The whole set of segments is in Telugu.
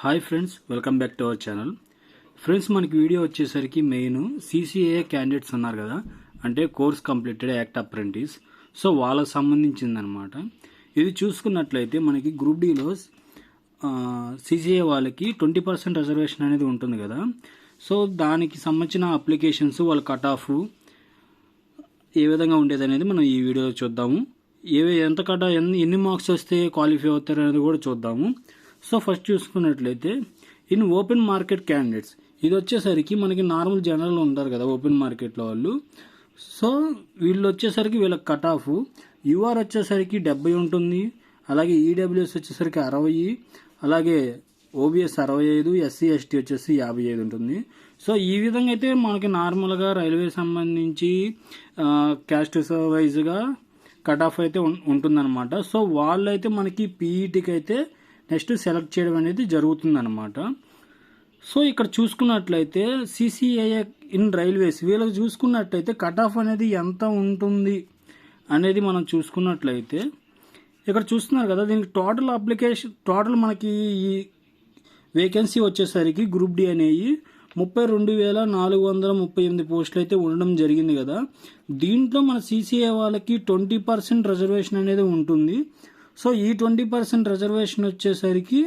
Hi friends welcome back to our channel. Friends మనకి వీడియో వచ్చేసరికి మెయిన్ సీసీఏ క్యాండిడేట్స్ ఉన్నారు కదా అంటే course completed act apprentice. So వాళ్ళకి సంబంధించిందనమాట ఇది చూసుకున్నట్లయితే మనకి గ్రూప్ డీలో సీసీఏ వాళ్ళకి ట్వంటీ పర్సెంట్ రిజర్వేషన్ అనేది ఉంటుంది కదా. సో దానికి సంబంధించిన అప్లికేషన్స్ వాళ్ళ కట్ ఆఫ్ ఏ విధంగా ఉండేది అనేది మనం ఈ వీడియో చూద్దాము. ఏవి ఎంత కట్ ఎన్ని ఎన్ని మార్క్స్ వస్తే క్వాలిఫై అవుతారు అనేది కూడా చూద్దాము. సో ఫస్ట్ చూసుకున్నట్లయితే ఇన్ ఓపెన్ మార్కెట్ క్యాండిడేట్స్ ఇది వచ్చేసరికి మనకి నార్మల్ జనరల్ ఉంటారు కదా ఓపెన్ మార్కెట్లో వాళ్ళు. సో వీళ్ళు వచ్చేసరికి వీళ్ళకి కట్ ఆఫ్ యూఆర్ వచ్చేసరికి డెబ్బై ఉంటుంది అలాగే ఈడబ్ల్యూఎస్ వచ్చేసరికి అరవై అలాగే ఓబిఎస్ అరవై ఐదు ఎస్సీ ఎస్టీ వచ్చేసి యాభై ఐదు ఉంటుంది. సో ఈ విధంగా అయితే మనకి నార్మల్గా రైల్వే సంబంధించి క్యాస్ట్ వైజ్గా కట్ ఆఫ్ అయితే ఉంటుందన్నమాట. సో వాళ్ళైతే మనకి పీఈటీకి అయితే నెక్స్ట్ సెలెక్ట్ చేయడం అనేది జరుగుతుందన్నమాట. సో ఇక్కడ చూసుకున్నట్లయితే సిసిఐఏ ఇన్ రైల్వేస్ వీళ్ళకి చూసుకున్నట్లయితే కట్ ఆఫ్ అనేది ఎంత ఉంటుంది అనేది మనం చూసుకున్నట్లయితే ఇక్కడ చూస్తున్నారు కదా దీనికి టోటల్ అప్లికేషన్ టోటల్ మనకి ఈ వేకెన్సీ వచ్చేసరికి గ్రూప్ డి అనేవి ముప్పై రెండు వేల నాలుగు వందల ముప్పై ఎనిమిది పోస్టులు అయితే ఉండడం జరిగింది కదా. దీంట్లో మన సీసీఏ వాళ్ళకి ట్వంటీ పర్సెంట్ రిజర్వేషన్ అనేది ఉంటుంది. సో ఈ ట్వంటీ పర్సెంట్ రిజర్వేషన్ వచ్చేసరికి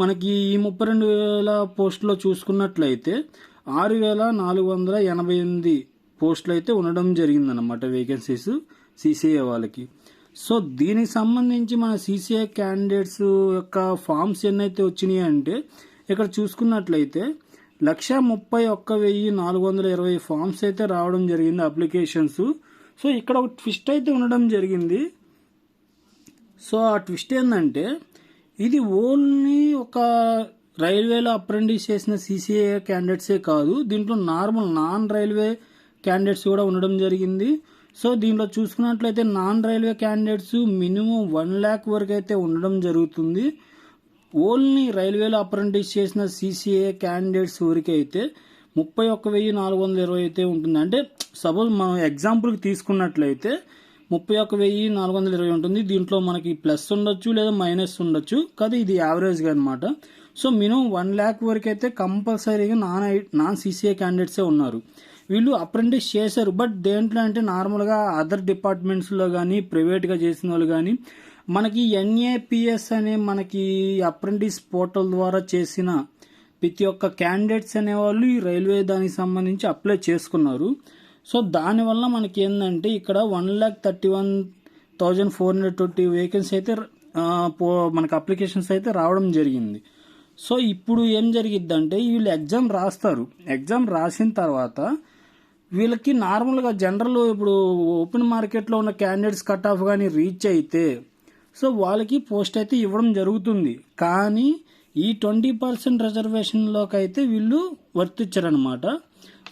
మనకి ఈ ముప్పై రెండు వేల పోస్టులో చూసుకున్నట్లయితే ఆరు వేల నాలుగు వందల ఎనభై ఎనిమిది పోస్టులు అయితే ఉండడం జరిగిందన్నమాట వేకెన్సీస్ సీసీఏ వాళ్ళకి. సో దీనికి సంబంధించి మన సీసీఐ క్యాండిడేట్స్ యొక్క ఫామ్స్ ఎన్నైతే వచ్చినాయి అంటే ఇక్కడ చూసుకున్నట్లయితే లక్ష ముప్పై ఒక్క వెయ్యి నాలుగు వందల ఇరవై ఫామ్స్ అయితే రావడం జరిగింది అప్లికేషన్స్ సో ఇక్కడ ఒక ట్విస్ట్ అయితే ఉండడం జరిగింది. సో ఆ ట్విస్ట్ ఏంటంటే ఇది ఓన్లీ ఒక రైల్వేలో అప్రెంటిస్ చేసిన సీసీఏ క్యాండిడేట్సే కాదు దీంట్లో నార్మల్ నాన్ రైల్వే క్యాండిడేట్స్ కూడా ఉండడం జరిగింది. సో దీంట్లో చూసుకున్నట్లయితే non railway candidates minimum one lakh వరకు అయితే ఉండడం జరుగుతుంది. ఓన్లీ రైల్వేలో అప్రెంటిస్ చేసిన సీసీఏ క్యాండిడేట్స్ వరకు అయితే ముప్పై ఒక్క వెయ్యి నాలుగు వందల ఇరవై అయితే ఉంటుంది. అంటే సపోజ్ మనం ఎగ్జాంపుల్కి తీసుకున్నట్లయితే ముప్పై ఒక్క వెయ్యి నాలుగు వందల ఇరవై ఉంటుంది. దీంట్లో మనకి ప్లస్ ఉండొచ్చు లేదా మైనస్ ఉండొచ్చు. కదా ఇది యావరేజ్గా అనమాట సో మినిమం వన్ ల్యాక్ వరకు అయితే కంపల్సరీగా నాన్ ఐ నాన్ సీసీఏ క్యాండిడేట్సే ఉన్నారు. వీళ్ళు అప్రెంటిస్ చేశారు బట్ దేంట్లో అంటే నార్మల్గా అదర్ డిపార్ట్మెంట్స్లో కానీ ప్రైవేట్గా చేసిన వాళ్ళు కానీ మనకి ఎన్ఏపిఎస్ అనే మనకి అప్రెంటిస్ పోర్టల్ ద్వారా చేసిన ప్రతి ఒక్క క్యాండిడేట్స్ అనేవాళ్ళు ఈ రైల్వే దానికి సంబంధించి అప్లై చేసుకున్నారు. సో దానివల్ల మనకి ఏంటంటే ఇక్కడ one lakh thirty one thousand four hundred twenty vacancy అయితే పో- మనకి అప్లికేషన్స్ అయితే రావడం జరిగింది. సో ఇప్పుడు ఏం జరిగిద్దంటే వీళ్ళు ఎగ్జామ్ రాస్తారు. ఎగ్జామ్ రాసిన తర్వాత వీళ్ళకి నార్మల్గా జనరల్ ఇప్పుడు ఓపెన్ మార్కెట్లో ఉన్న క్యాండిడేట్స్ కట్ ఆఫ్ కానీ రీచ్ అయితే సో వాళ్ళకి పోస్ట్ అయితే ఇవ్వడం జరుగుతుంది. కానీ ఈ ట్వంటీ పర్సెంట్ రిజర్వేషన్లోకి అయితే వీళ్ళు వర్తించారనమాట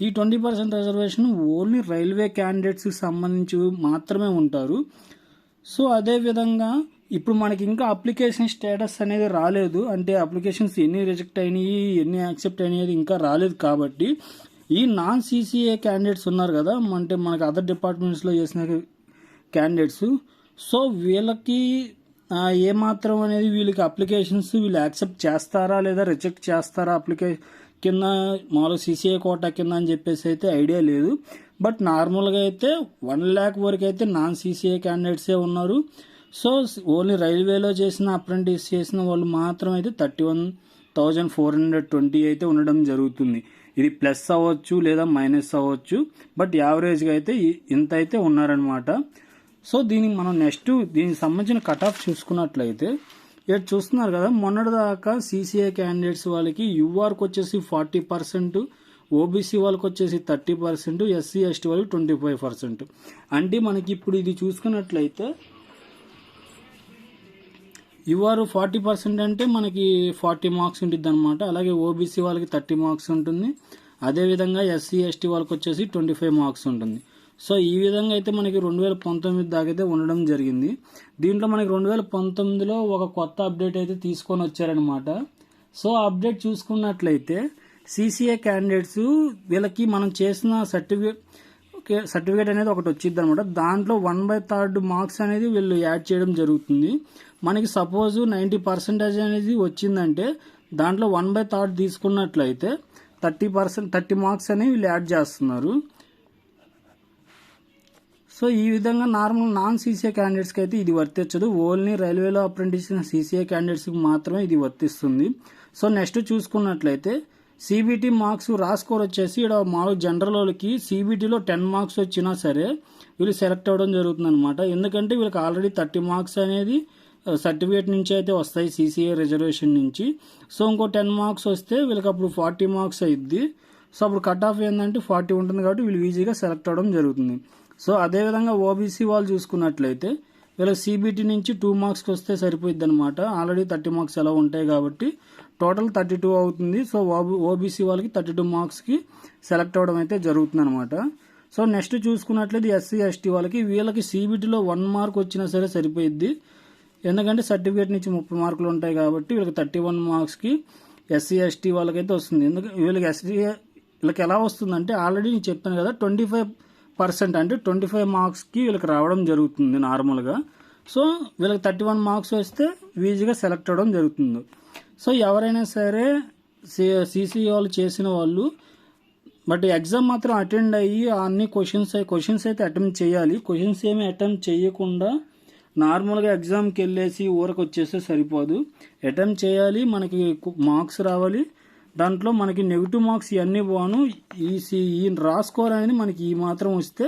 ఈ twenty percent reservation only railway క్యాండిడేట్స్కి సంబంధించి మాత్రమే ఉంటారు. సో అదే విధంగా ఇప్పుడు మనకి ఇంకా అప్లికేషన్ స్టేటస్ అనేది రాలేదు. అంటే అప్లికేషన్స్ ఎన్ని రిజెక్ట్ అయినాయి ఎన్ని యాక్సెప్ట్ అయినాయి ఇంకా రాలేదు కాబట్టి ఈ నాన్ సీసీఏ క్యాండిడేట్స్ ఉన్నారు కదా అంటే మనకి అదర్ డిపార్ట్మెంట్స్లో చేసిన క్యాండిడేట్స్. సో వీళ్ళకి ఏమాత్రం అనేది వీళ్ళకి అప్లికేషన్స్ వీళ్ళు యాక్సెప్ట్ చేస్తారా లేదా రిజెక్ట్ చేస్తారా అప్లికేషన్ కింద మామూలుగా సీసీఏ కోటా కింద అని చెప్పేసి అయితే ఐడియా లేదు. బట్ నార్మల్గా అయితే వన్ ల్యాక్ వరకు అయితే నాన్ సీసీఏ క్యాండిడేట్సే ఉన్నారు. సో ఓన్లీ రైల్వేలో చేసిన అప్రెంటిస్ చేసిన వాళ్ళు మాత్రం అయితే thirty one thousand four hundred twenty అయితే ఉండడం జరుగుతుంది. ఇది ప్లస్ అవ్వచ్చు లేదా మైనస్ అవ్వచ్చు. బట్ యావరేజ్గా అయితే ఇంత అయితే ఉన్నారనమాట సో దీనికి మనం నెక్స్ట్ దీనికి సంబంధించిన కట్ ఆఫ్ చూసుకున్నట్లయితే ఇక్కడ చూస్తున్నారు కదా మొన్నటిదాకా సీసీఐ క్యాండిడేట్స్ వాళ్ళకి యూఆర్కి వచ్చేసి ఫార్టీ పర్సెంట్ ఓబీసీ వాళ్ళకి వచ్చేసి థర్టీ పర్సెంట్ ఎస్సీ ఎస్టీ వాళ్ళకి ట్వంటీ ఫైవ్ పర్సెంట్. అంటే మనకి ఇప్పుడు ఇది చూసుకున్నట్లయితే యూఆర్ ఫార్టీ పర్సెంట్ అంటే మనకి ఫార్టీ మార్క్స్ ఉంటుంది అనమాట అలాగే ఓబీసీ వాళ్ళకి థర్టీ మార్క్స్ ఉంటుంది. అదేవిధంగా ఎస్సీ ఎస్టీ వాళ్ళకి వచ్చేసి ట్వంటీ ఫైవ్ మార్క్స్ ఉంటుంది. సో ఈ విధంగా అయితే మనకి రెండు వేల పంతొమ్మిది దాకైతే అయితే ఉండడం జరిగింది. దీంట్లో మనకి రెండు వేల పంతొమ్మిదిలో ఒక కొత్త అప్డేట్ అయితే తీసుకొని వచ్చారనమాట సో అప్డేట్ చూసుకున్నట్లయితే సీసీఏ క్యాండిడేట్స్ వీళ్ళకి మనం చేసిన సర్టిఫికేట్ సర్టిఫికేట్ అనేది ఒకటి వచ్చింది అనమాట దాంట్లో వన్ బై థర్డ్ మార్క్స్ అనేది వీళ్ళు యాడ్ చేయడం జరుగుతుంది. మనకి సపోజ్ నైంటీ పర్సెంటేజ్ అనేది వచ్చిందంటే దాంట్లో వన్ బై థర్డ్ తీసుకున్నట్లయితే థర్టీ పర్సెంట్ థర్టీ మార్క్స్ అనేవి వీళ్ళు యాడ్ చేస్తున్నారు. సో ఈ విధంగా నార్మల్ నాన్ సీసీఏ క్యాండిడేట్స్కి అయితే ఇది వర్తించదు. ఓన్లీ రైల్వేలో అప్రెంటిస్ సీసీఏ క్యాండిడేట్స్కి మాత్రమే ఇది వర్తిస్తుంది. సో నెక్స్ట్ చూసుకున్నట్లయితే సిబిటి మార్క్స్ రా స్కోర్ వచ్చేసి ఇక్కడ మామూలు జనరల్ వాళ్ళకి సిబిటీలో టెన్ మార్క్స్ వచ్చినా సరే వీళ్ళు సెలెక్ట్ అవ్వడం జరుగుతుంది అనమాట ఎందుకంటే వీళ్ళకి ఆల్రెడీ థర్టీ మార్క్స్ అనేది uh, సర్టిఫికేట్ నుంచి అయితే వస్తాయి సీసీఏ రిజర్వేషన్ నుంచి. సో ఇంకో టెన్ మార్క్స్ వస్తే వీళ్ళకి అప్పుడు ఫార్టీ మార్క్స్ అయ్యిద్ది సో అప్పుడు కట్ ఆఫ్ ఏంటంటే ఫార్టీ ఉంటుంది కాబట్టి వీళ్ళు ఈజీగా సెలెక్ట్ అవ్వడం జరుగుతుంది. సో అదేవిధంగా ఓబీసీ వాళ్ళు చూసుకున్నట్లయితే వీళ్ళకి సిబిటి నుంచి టూ మార్క్స్కి వస్తే సరిపోయిద్ది అనమాట ఆల్రెడీ థర్టీ మార్క్స్ ఎలా ఉంటాయి కాబట్టి టోటల్ థర్టీ టూ అవుతుంది. సో ఓబీసీ వాళ్ళకి థర్టీ టూ మార్క్స్కి సెలెక్ట్ అవ్వడం అయితే జరుగుతుంది అనమాట సో నెక్స్ట్ చూసుకున్నట్లయితే ఎస్సీ ఎస్టీ వాళ్ళకి వీళ్ళకి సీబీటీలో వన్ మార్క్ వచ్చినా సరే సరిపోయిద్ది. ఎందుకంటే సర్టిఫికేట్ నుంచి ముప్పై మార్కులు ఉంటాయి కాబట్టి వీళ్ళకి థర్టీ వన్ మార్క్స్కి ఎస్సీ ఎస్టీ వాళ్ళకైతే వస్తుంది. ఎందుకంటే వీళ్ళకి ఎస్సీ వీళ్ళకి ఎలా వస్తుందంటే ఆల్రెడీ నేను చెప్పాను కదా ట్వంటీ ఫైవ్ పర్సెంట్ అంటే ట్వంటీ ఫైవ్ మార్క్స్కి వీళ్ళకి రావడం జరుగుతుంది నార్మల్గా. సో వీళ్ళకి థర్టీ వన్ మార్క్స్ వస్తే ఈజీగా సెలెక్ట్ అవ్వడం జరుగుతుంది. సో ఎవరైనా సరే సిసిఈ వాళ్ళు చేసిన వాళ్ళు బట్ ఎగ్జామ్ మాత్రం అటెండ్ అయ్యి అన్ని క్వశ్చన్స్ క్వశ్చన్స్ అయితే అటెంప్ట్ చేయాలి. క్వశ్చన్స్ ఏమి అటెంప్ట్ చేయకుండా నార్మల్గా ఎగ్జామ్కి వెళ్ళేసి ఊరకు వచ్చేస్తే సరిపోదు. అటెంప్ట్ చేయాలి మనకి మార్క్స్ రావాలి. దాంట్లో మనకి నెగిటివ్ మార్క్స్ ఇవన్నీ పోను. ఈ ఈ రా అనేది మనకి ఈ మాత్రం వస్తే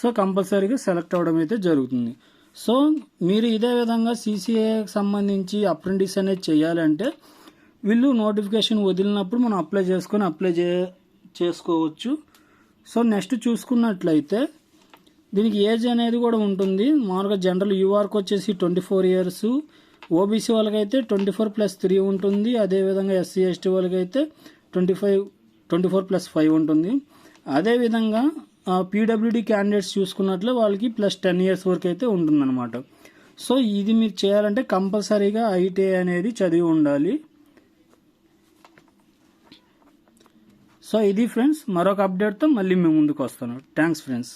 సో కంపల్సరీగా సెలెక్ట్ అవ్వడం అయితే జరుగుతుంది. సో మీరు ఇదే విధంగా సీసీఏకి సంబంధించి అప్రెంటిస్ అనేది చేయాలంటే వీళ్ళు నోటిఫికేషన్ వదిలినప్పుడు మనం అప్లై చేసుకొని అప్లై చే చేసుకోవచ్చు. సో నెక్స్ట్ చూసుకున్నట్లయితే దీనికి ఏజ్ అనేది కూడా ఉంటుంది. మామూలుగా జనరల్ యూఆర్కి వచ్చేసి ట్వంటీ ఫోర్ ఇయర్స్. ఓబీసీ వాళ్ళకైతే ట్వంటీ ఫోర్ ప్లస్ త్రీ ఉంటుంది. అదేవిధంగా ఎస్సీ ఎస్టీ వాళ్ళకైతే twenty five twenty four plus five ఉంటుంది. అదేవిధంగా పీడబ్ల్యూడి క్యాండిడేట్స్ చూసుకున్నట్లే వాళ్ళకి ప్లస్ టెన్ ఇయర్స్ వరకు అయితే ఉంటుందన్నమాట. సో ఇది మీరు చేయాలంటే కంపల్సరీగా ఐటీఐ అనేది చదివి ఉండాలి. సో ఇది ఫ్రెండ్స్. మరొక అప్డేట్తో మళ్ళీ మేము ముందుకు వస్తాను. Thanks friends